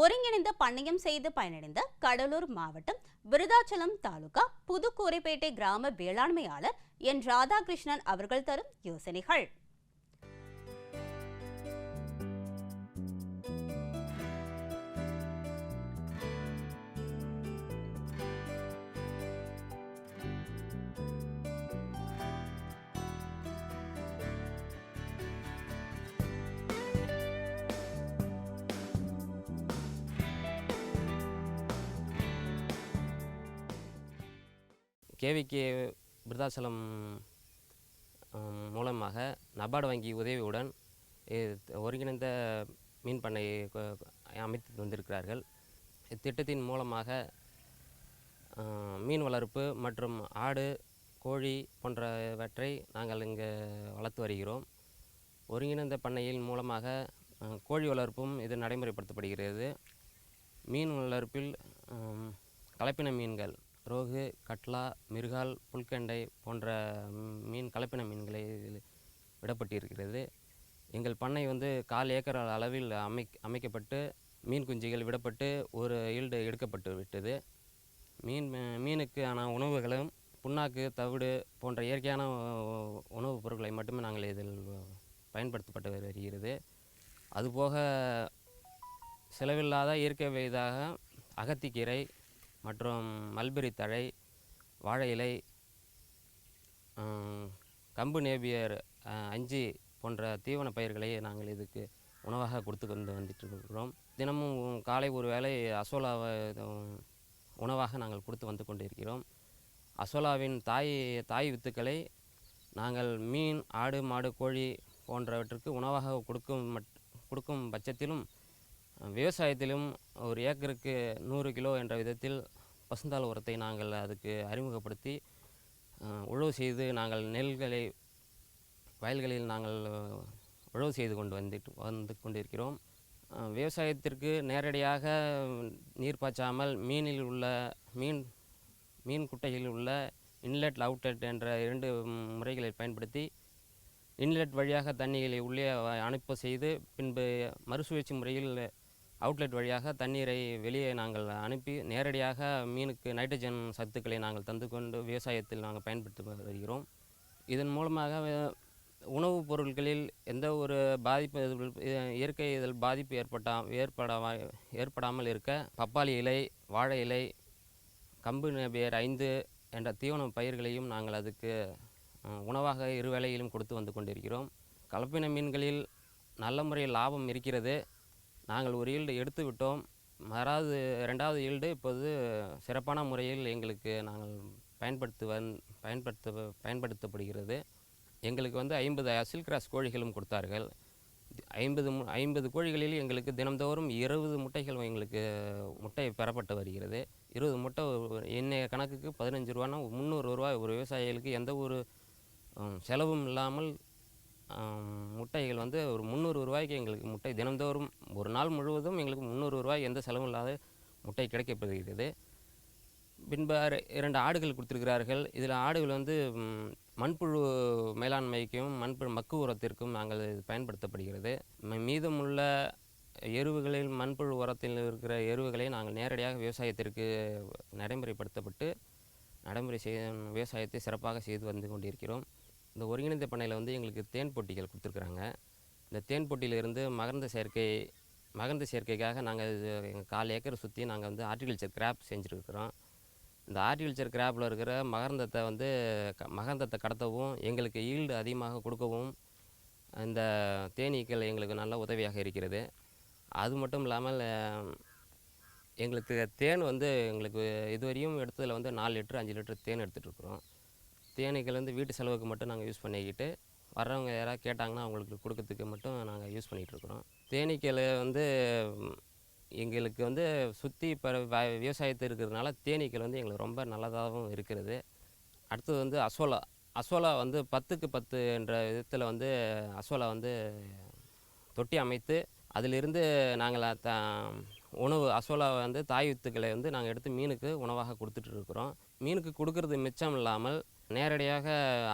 ஒருங்கிணைந்த பண்ணையம் செய்து பயனடைந்த கடலூர் மாவட்டம் விருதாச்சலம் தாலுகா புதுக்கூரைப்பேட்டை கிராம வேளாண்மையாளர் என் ராதாகிருஷ்ணன் அவர்கள் தரும் யோசனைகள். கேவிகே விருதாச்சலம் மூலமாக நபார்டு வங்கி உதவியுடன் ஒருங்கிணைந்த மீன் பண்ணை அமைத்து வந்திருக்கிறார்கள் இத்திட்டத்தின் மூலமாக மீன் வளர்ப்பு மற்றும் ஆடு கோழி போன்றவற்றை நாங்கள் இங்கே வளர்த்து வருகிறோம். ஒருங்கிணைந்த பண்ணையின் மூலமாக கோழி வளர்ப்பும் இது நடைமுறைப்படுத்தப்படுகிறது. மீன் வளர்ப்பில் கலப்பின மீன்கள் ரோகு கட்லா மிருகால் புல்கெண்டை போன்ற மீன் கலப்பின மீன்களை இதில் விடப்பட்டிருக்கிறது. எங்கள் பண்ணை வந்து கால் ஏக்கர் அளவில் அமைக் அமைக்கப்பட்டு மீன் குஞ்சுகள் விடப்பட்டு ஒரு ஈல்டு எடுக்கப்பட்டு விட்டது. மீன் மீனுக்கான உணவுகளும் புண்ணாக்கு தவிடு போன்ற இயற்கையான உணவுப் பொருட்களை மட்டுமே நாங்கள் இதில் பயன்படுத்தப்பட்டு வருகிறது. அதுபோக செலவில்லாத இயற்கை வயதாக அகத்திக்கீரை மற்றும் மல்பெரி தழை வாழை இலை கம்பு நேபியர் அஞ்சி போன்ற தீவன பயிர்களை நாங்கள் இதுக்கு உணவாக கொடுத்து கொண்டு வந்துட்டு இருக்கிறோம் தினமும் காலை ஒரு வேளை அசோலாவை உணவாக நாங்கள் கொடுத்து வந்து கொண்டிருக்கிறோம். அசோலாவின் தாய் தாய் வித்துக்களை நாங்கள் மீன் ஆடு மாடு கோழி போன்றவற்றுக்கு உணவாக கொடுக்கும் மட் கொடுக்கும் பட்சத்திலும் விவசாயத்திலும் ஒரு ஏக்கருக்கு நூறு கிலோ என்ற விதத்தில் பசுந்தாள் உரத்தை நாங்கள் அதுக்கு அறிமுகப்படுத்தி உழவு செய்து நாங்கள் நெல்களை வயல்களில் நாங்கள் உழவு செய்து கொண்டு வந்துட்டு வந்து கொண்டிருக்கிறோம். விவசாயத்திற்கு நேரடியாக நீர் பாய்ச்சாமல் மீனில் உள்ள மீன் மீன் குட்டையில் உள்ள இன்லெட் அவுட்லெட் என்ற இரண்டு முறைகளை பயன்படுத்தி இன்லெட் வழியாக தண்ணிகளை உள்ளே அனுப்ப செய்து பின்பு மறுசுழற்சி முறையில் அவுட்லெட் வழியாக தண்ணீரை வெளியே நாங்கள் அனுப்பி நேரடியாக மீனுக்கு நைட்ரஜன் சத்துக்களை நாங்கள் தந்து கொண்டு விவசாயத்தில் நாங்கள் பயன்படுத்தி வருகிறோம். இதன் மூலமாக உணவுப் பொருட்களில் எந்த ஒரு பாதிப்பு இயற்கை இதில் பாதிப்பு ஏற்பட்டா ஏற்படா ஏற்படாமல் இருக்க பப்பாளி இலை வாழை இலை கம்பு பேர் ஐந்து என்ற தீவன பயிர்களையும் நாங்கள் அதுக்கு உணவாக இரு வேளையிலும் கொடுத்து வந்து கொண்டிருக்கிறோம். கலப்பின மீன்களில் நல்ல முறையில் லாபம் இருக்கிறது. நாங்கள் ஒரு ஈல்டு எடுத்து விட்டோம். மறாவது ரெண்டாவது ஈல்டு இப்போது சிறப்பான முறையில் எங்களுக்கு நாங்கள் பயன்படுத்து வந் பயன்படுத்த பயன்படுத்தப்படுகிறது. எங்களுக்கு வந்து ஐம்பது அசில் கிராஸ் கோழிகளும் கொடுத்தார்கள். ஐம்பது மு ஐம்பது கோழிகளில் எங்களுக்கு தினம்தோறும் இருபது முட்டைகள் எங்களுக்கு முட்டை பெறப்பட்டு வருகிறது. இருபது முட்டை ஒரு- கணக்குக்கு பதினஞ்சு ரூபான்னா முந்நூறு ரூபாய் ஒரு விவசாயிகளுக்கு எந்த ஒரு செலவும் இல்லாமல் முட்டைகள் வந்து ஒரு முந்நூறு ரூபாய்க்கு எங்களுக்கு முட்டை தினந்தோறும் ஒரு நாள் முழுவதும் எங்களுக்கு முந்நூறு ரூபாய் எந்த செலவும் இல்லாத முட்டை கிடைக்கப்படுகிறது பின்பு இரண்டு ஆடுகள் கொடுத்துருக்கிறார்கள். இதில் ஆடுகள் வந்து மண்புழு மேலாண்மைக்கும் மண்புழு மக்கு உரத்திற்கும் நாங்கள் இது பயன்படுத்தப்படுகிறது. மீதமுள்ள எருவுகளில் மண்புழு உரத்தில் இருக்கிற எருவுகளை நாங்கள் நேரடியாக விவசாயத்திற்கு நடைமுறைப்படுத்தப்பட்டு நடைமுறை செய்ய விவசாயத்தை சிறப்பாக செய்து வந்து கொண்டிருக்கிறோம். இந்த ஒருங்கிணைந்த பண்ணையில் வந்து எங்களுக்கு தேன் போட்டிகள் கொடுத்துருக்குறாங்க. இந்த தேன் போட்டியிலிருந்து மகர்ந்த சேர்க்கை மகர்ந்த சேர்க்கைக்காக நாங்கள் எங்கள் கால் ஏக்கர் சுற்றி நாங்கள் வந்து ஆர்டிகல்ச்சர் கிராப் செஞ்சுருக்குறோம். இந்த ஆர்டிகல்ச்சர் கிராப்பில் இருக்கிற மகரந்தத்தை வந்து க மகரந்தத்தை கடத்தவும் எங்களுக்கு ஈல்டு அதிகமாக கொடுக்கவும் இந்த தேனீக்கள் எங்களுக்கு நல்ல உதவியாக இருக்கிறது. அது மட்டும் இல்லாமல் எங்களுக்கு தேன் வந்து எங்களுக்கு இதுவரையும் எடுத்ததில் வந்து நாலு லிட்ரு அஞ்சு லிட்டர் தேன் எடுத்துகிட்ருக்குறோம் இருக்கிறோம். தேனீக்கள் வந்து வீட்டு செலவுக்கு மட்டும் நாங்கள் யூஸ் பண்ணிக்கிட்டு வர்றவங்க யாராவது கேட்டாங்கன்னா அவங்களுக்கு கொடுக்கறதுக்கு மட்டும் நாங்கள் யூஸ் பண்ணிகிட்டு இருக்கிறோம் தேனீக்கள் வந்து எங்களுக்கு வந்து சுற்றி இப்போ விவசாயத்து இருக்கிறதுனால தேனீக்கள் வந்து எங்களுக்கு ரொம்ப நல்லதாகவும் இருக்கிறது. அடுத்தது வந்து அசோலா. அசோலா வந்து பத்துக்கு பத்து என்ற விதத்தில் வந்து அசோலா வந்து தொட்டி அமைத்து அதிலிருந்து நாங்கள் த உணவு அசோலா வந்து தாய் வித்துக்களை வந்து நாங்கள் எடுத்து மீனுக்கு உணவாக கொடுத்துட்டு இருக்கிறோம் மீனுக்கு கொடுக்கறது மிச்சம் இல்லாமல் நேரடியாக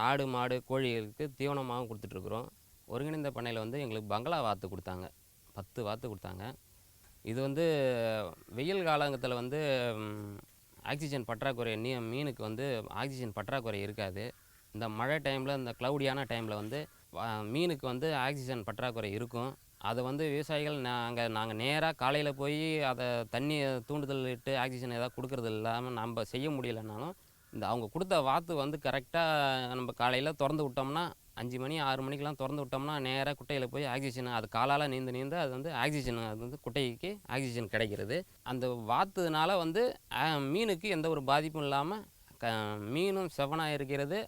ஆடு மாடு கோழிகளுக்கு தீவனமாகவும் கொடுத்துட்ருக்குறோம். ஒருங்கிணைந்த பண்ணையில் வந்து எங்களுக்கு பங்களா வாத்து கொடுத்தாங்க. பத்து வாத்து கொடுத்தாங்க. இது வந்து வெயில் காலங்கத்தில் வந்து ஆக்சிஜன் பற்றாக்குறை நீ மீனுக்கு வந்து ஆக்சிஜன் பற்றாக்குறை இருக்காது. இந்த மழை டைமில் இந்த க்ளவுடியான டைமில் வந்து மீனுக்கு வந்து ஆக்சிஜன் பற்றாக்குறை இருக்கும். அதை வந்து விவசாயிகள் நாங்கள் நாங்கள் நேராக காலையில் போய் அதை தண்ணி தூண்டுதல் இட்டு ஆக்சிஜன் ஏதாவது கொடுக்கறது இல்லாமல் நம்ம செய்ய முடியலைனாலும் இந்த அவங்க கொடுத்த வாத்து வந்து கரெக்டாக நம்ம காலையில் திறந்து விட்டோம்னா அஞ்சு மணி ஆறு மணிக்கெலாம் திறந்து விட்டோம்னா நேராக குட்டையில் போய் ஆக்சிஜன் அது காலால் நீந்து நீந்து அது வந்து ஆக்சிஜன் அது வந்து குட்டைக்கு ஆக்சிஜன் கிடைக்கிறது. அந்த வாத்துனால வந்து மீனுக்கு எந்த ஒரு பாதிப்பும் இல்லாமல் க மீனும் செவனாக இருக்கிறது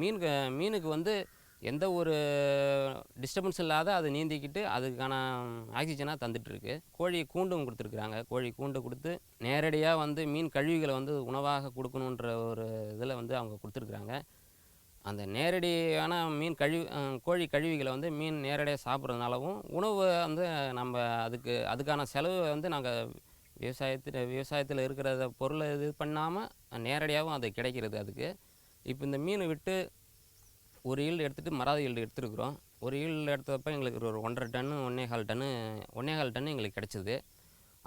மீன் மீனுக்கு வந்து எந்த ஒரு டிஸ்டர்பன்ஸ் இல்லாத அது நீந்திக்கிட்டு அதுக்கான ஆக்சிஜனாக தந்துட்டுருக்கு. கோழி கூண்டும் கொடுத்துருக்குறாங்க. கோழி கூண்டு கொடுத்து நேரடியாக வந்து மீன் கழிவுகளை வந்து உணவாக கொடுக்கணுன்ற ஒரு இதில் வந்து அவங்க கொடுத்துருக்குறாங்க. அந்த நேரடியான மீன் கழிவு கோழி கழிவுகளை வந்து மீன் நேரடியாக சாப்பிட்றதுனாலவும் உணவு வந்து நம்ம அதுக்கு அதுக்கான செலவு வந்து நாங்கள் விவசாயத்தில் விவசாயத்தில் இருக்கிற பொருளை இது பண்ணாமல் நேரடியாகவும் அது கிடைக்கிறது அதுக்கு. இப்போ இந்த மீன் விட்டு ஒரு ஈல்டு எடுத்துகிட்டு மராத ஈல்டு எடுத்துருக்குறோம். ஒரு ஈல்டு எடுத்தப்போ எங்களுக்கு ஒரு ஒன்றரை டன்னு ஒன்றே கால் டன்னு ஒன்றே கால் டன்னு எங்களுக்கு கிடச்சிது.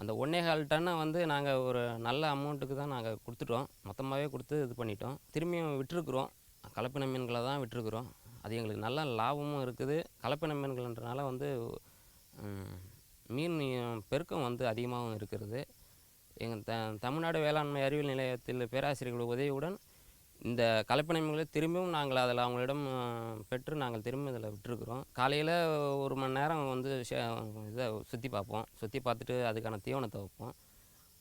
அந்த ஒன்றே கால் டன்னை வந்து நாங்கள் ஒரு நல்ல அமௌண்ட்டுக்கு தான் நாங்கள் கொடுத்துட்டோம். மொத்தமாகவே கொடுத்து இது பண்ணிட்டோம். திரும்பியும் விட்டுருக்குறோம். கலப்பின மீன்களை தான் விட்டுருக்குறோம். அது எங்களுக்கு நல்ல லாபமும் இருக்குது. கலப்பின மீன்கள்ன்றனால வந்து மீன் பெருக்கம் வந்து அதிகமாகவும் இருக்கிறது. எங்கள் த தமிழ்நாடு வேளாண்மை அறிவியல் நிலையத்தில் பேராசிரியர்கள் உதவியுடன் இந்த கலப்பின திரும்பியும் நாங்கள் அதில் அவங்களிடம் பெற்று நாங்கள் திரும்ப இதில் விட்டுருக்குறோம். காலையில் ஒரு மணி நேரம் வந்து இதை சுற்றி பார்ப்போம். சுற்றி பார்த்துட்டு அதுக்கான தீவனத்தை வைப்போம்.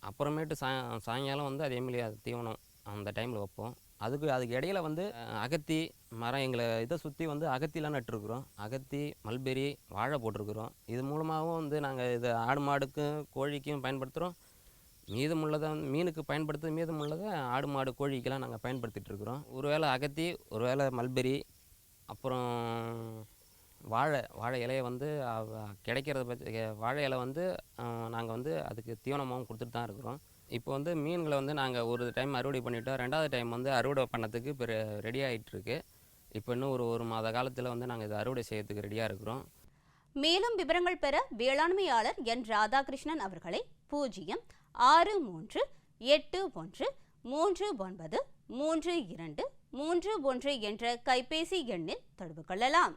அப்புறமேட்டு சாய் சாயங்காலம் வந்து அதேமாரி அது தீவனம் அந்த டைமில் வைப்போம். அதுக்கு அதுக்கு இடையில வந்து அகத்தி மரம் எங்களை இதை சுற்றி வந்து அகத்திலாம் நட்டுருக்குறோம். அகத்தி மல்பெரி வாழை போட்டிருக்குறோம். இது மூலமாகவும் வந்து நாங்கள் இதை ஆடு மாடுக்கும் கோழிக்கும் பயன்படுத்துகிறோம். மீதமுள்ளதை வந்து மீனுக்கு பயன்படுத்து மீதமுள்ளதை ஆடு மாடு கோழிக்கெல்லாம் நாங்கள் பயன்படுத்திகிட்டு இருக்கிறோம் ஒருவேளை அகத்தி ஒரு வேளை மல்பெரி அப்புறம் வாழை வாழை இலையை வந்து கிடைக்கிறத பற்றி வாழை இலை வந்து நாங்கள் வந்து அதுக்கு தீவனமாகவும் கொடுத்துட்டு தான் இருக்கிறோம். இப்போ வந்து மீன்களை வந்து நாங்கள் ஒரு டைம் அறுவடை பண்ணிட்டோம். ரெண்டாவது டைம் வந்து அறுவடை பண்ணதுக்கு இப்போ ரெடி ஆகிட்டுருக்கு இப்போ இன்னும் ஒரு ஒரு மாத காலத்தில் வந்து நாங்கள் இதை அறுவடை செய்யறதுக்கு ரெடியாக இருக்கிறோம். மேலும் விவரங்கள் பெற வேளாண்மையாளர் என் ராதாகிருஷ்ணன் அவர்களை பூஜ்ஜியம் ஆறு மூன்று எட்டு ஒன்று மூன்று ஒன்பது மூன்று இரண்டு மூன்று ஒன்று என்ற கைபேசி எண்ணில் தொடர்பு கொள்ளலாம்.